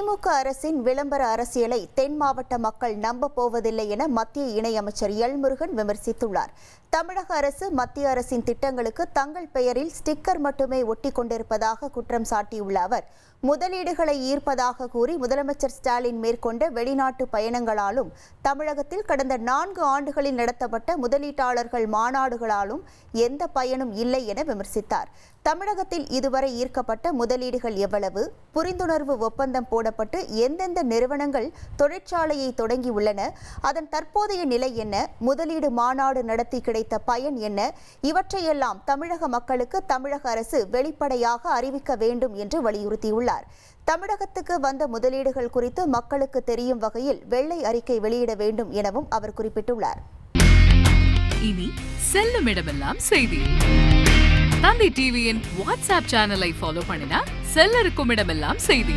திமுக அரசின் விளம்பர அரசியலை தென் மாவட்ட மக்கள் நம்ப போவதில்லை என மத்திய இணையமைச்சர் எல்முருகன் விமர்சித்துள்ளார். தமிழக அரசு மத்திய அரசின் திட்டங்களுக்கு தங்கள் பெயரில் ஸ்டிக்கர் மட்டுமே ஒட்டி கொண்டிருப்பதாக குற்றம் சாட்டியுள்ள அவர் முதலீடுகளை ஈர்ப்பதாக கூறி முதலமைச்சர் ஸ்டாலின் மேற்கொண்ட வெளிநாட்டு பயணங்களாலும் தமிழகத்தில் கடந்த நான்கு ஆண்டுகளில் நடத்தப்பட்ட முதலீட்டாளர்கள் மாநாடுகளாலும் எந்த பயனும் இல்லை என விமர்சித்தார். தமிழகத்தில் இதுவரை ஈர்க்கப்பட்ட முதலீடுகள் எவ்வளவு? புரிந்துணர்வு ஒப்பந்தம் போட போடப்பட்டு எந்தெந்த நிறுவனங்கள் தொழிற்சாலையை தொடங்கியுள்ளன அதன் தற்போதைய நிலை என்ன முதலீடு மாநாடு நடத்தி கிடைத்த பயன் என்ன இவற்றையெல்லாம் தமிழக மக்களுக்கு தமிழக அரசு வெளிப்படையாக அறிவிக்க வேண்டும் என்று வலியுறுத்தியுள்ளார். தமிழகத்துக்கு வந்த முதலீடுகள் குறித்து மக்களுக்கு தெரியும் வகையில் வெள்ளை அறிக்கை வெளியிட வேண்டும் எனவும் அவர் குறிப்பிட்டுள்ளார். இனி செல்லும் இடமெல்லாம் செய்தி. தந்தி டிவியின் வாட்ஸ்அப் சேனலை ஃபாலோ பண்ணினா செல்ல இருக்கும் இடமெல்லாம் செய்தி.